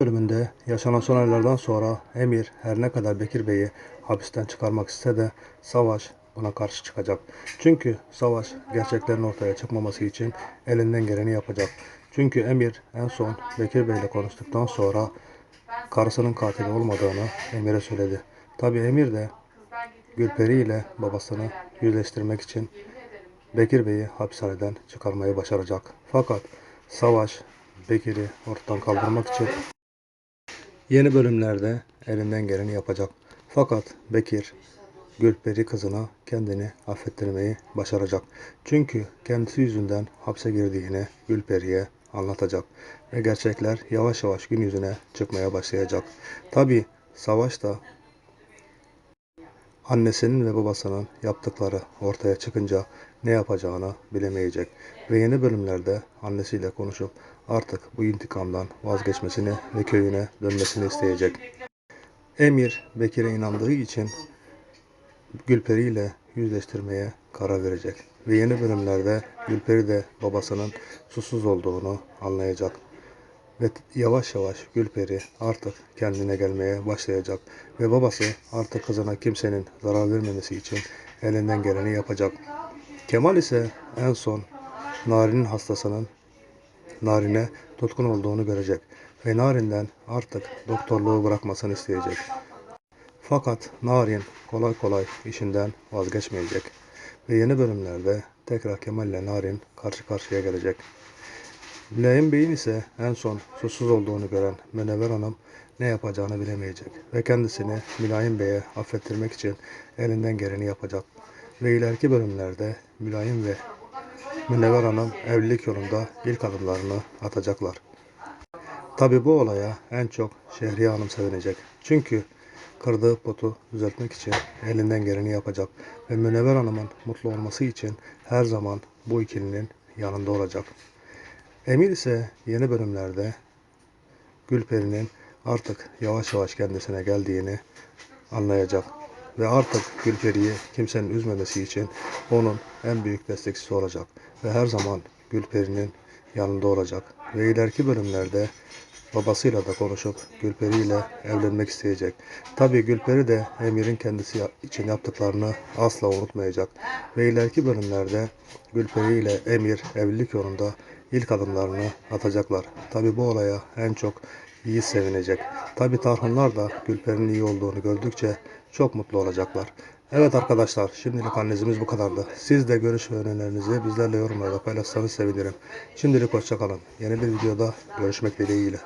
bölümünde yaşanan son olaylardan sonra Emir her ne kadar Bekir Bey'i hapisten çıkarmak iste de Savaş buna karşı çıkacak. Çünkü Savaş gerçeklerin ortaya çıkmaması için elinden geleni yapacak. Çünkü Emir en son Bekir Bey ile konuştuktan sonra karısının katili olmadığını Emir'e söyledi. Tabi Emir de Gülperi ile babasını yüzleştirmek için Bekir Bey'i hapishaneden çıkarmayı başaracak. Fakat Savaş Bekir'i ortadan kaldırmak için Yeni bölümlerde elinden geleni yapacak. Fakat Bekir Gülperi kızına kendini affettirmeyi başaracak. Çünkü kendisi yüzünden hapse girdiğini Gülperi'ye anlatacak. Ve gerçekler yavaş yavaş gün yüzüne çıkmaya başlayacak. Tabi Savaş da annesinin ve babasının yaptıkları ortaya çıkınca ne yapacağını bilemeyecek. Ve yeni bölümlerde annesiyle konuşup artık bu intikamdan vazgeçmesini ve köyüne dönmesini isteyecek. Emir Bekir'e inandığı için Gülperi ile yüzleştirmeye karar verecek. Ve yeni bölümlerde Gülperi de babasının susuz olduğunu anlayacak. Ve yavaş yavaş Gülperi artık kendine gelmeye başlayacak. Ve babası artık kızına kimsenin zarar vermemesi için elinden geleni yapacak. Kemal ise en son Narin'in hastasının Narin'e tutkun olduğunu görecek. Ve Narin'den artık doktorluğu bırakmasını isteyecek. Fakat Narin kolay kolay işinden vazgeçmeyecek. Ve yeni bölümlerde tekrar Kemal ile Narin karşı karşıya gelecek. Mülayim Bey'in ise en son susuz olduğunu gören Münevver Hanım ne yapacağını bilemeyecek ve kendisini Mülayim Bey'e affettirmek için elinden geleni yapacak. Ve ileriki bölümlerde Mülayim ve Münevver Hanım evlilik yolunda ilk adımlarını atacaklar. Tabi bu olaya en çok Şehriye Hanım sevinecek. Çünkü kırdığı potu düzeltmek için elinden geleni yapacak. Ve Münevver Hanım'ın mutlu olması için her zaman bu ikilinin yanında olacak. Emir ise yeni bölümlerde Gülperi'nin artık yavaş yavaş kendisine geldiğini anlayacak. Ve artık Gülperi'yi kimsenin üzmemesi için onun en büyük destekçisi olacak. Ve her zaman Gülperi'nin yanında olacak. Ve ileriki bölümlerde babasıyla da konuşup Gülperi ile evlenmek isteyecek. Tabii Gülperi de Emir'in kendisi için yaptıklarını asla unutmayacak. Ve ileriki bölümlerde Gülperi ile Emir evlilik yolunda ilk adımlarını atacaklar. Tabii bu olaya en çok iyi sevinecek. Tabii Tarhanlar da Gülperi'nin iyi olduğunu gördükçe çok mutlu olacaklar. Evet arkadaşlar şimdilik analizimiz bu kadardı. Siz de görüş ve önerilerinizi bizlerle yorumlarda paylaşsanız sevinirim. Şimdilik hoşçakalın. Yeni bir videoda görüşmek dileğiyle.